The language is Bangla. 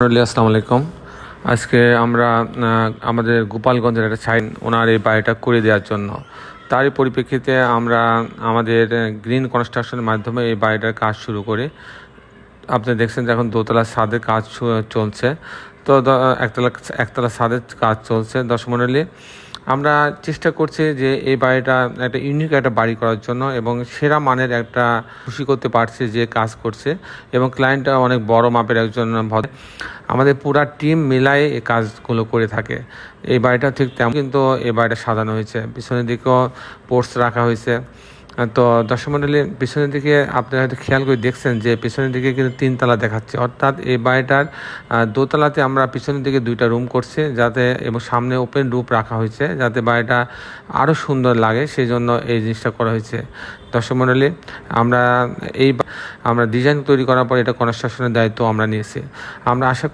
আসসালামু আলাইকুম। আজকে আমরা আমাদের গোপালগঞ্জের একটা সাইন ওনার এই বাড়িটা করে দেওয়ার জন্য। তারই পরিপ্রেক্ষিতে আমরা আমাদের গ্রিন কনস্ট্রাকশনের মাধ্যমে এই বাড়িটার কাজ শুরু করি। আপনি দেখছেন যে এখন দোতলা ছাদের কাজ চলছে। তো একতলা একতলা ছাদের কাজ চলছে। দশমণ্ডলী আমরা চেষ্টা করছি যে এই বাড়িটা একটা ইউনিক একটা বাড়ি করার জন্য এবং সেরা মানের একটা খুশি করতে পারছে যে কাজ করছে এবং ক্লায়েন্টটা অনেক বড় মাপের একজন আমাদের পুরা টিম মিলাই এই কাজগুলো করে থাকে। এই বাড়িটা ঠিক তেমন কিন্তু এই বাড়িটা সাজানো হয়েছে। পিছনের দিকেও পোর্টস রাখা হয়েছে। তো দর্শক মণ্ডলী পিছনের দিকে আপনারা হয়তো খেয়াল করে দেখছেন যে পিছনের দিকে কিন্তু তিনতলা দেখাচ্ছে। অর্থাৎ এই বাড়িটার দোতলাতে আমরা পিছনের দিকে দুইটা রুম করছি যাতে এবং সামনে ওপেন রূপ রাখা হয়েছে যাতে বাড়িটা আরও সুন্দর লাগে সেই জন্য এই জিনিসটা করা হয়েছে। দর্শক মণ্ডলী আমরা এই আমরা ডিজাইন তৈরি করার পর এটা কনস্ট্রাকশনের দায়িত্ব আমরা নিয়েছি। আমরা আশা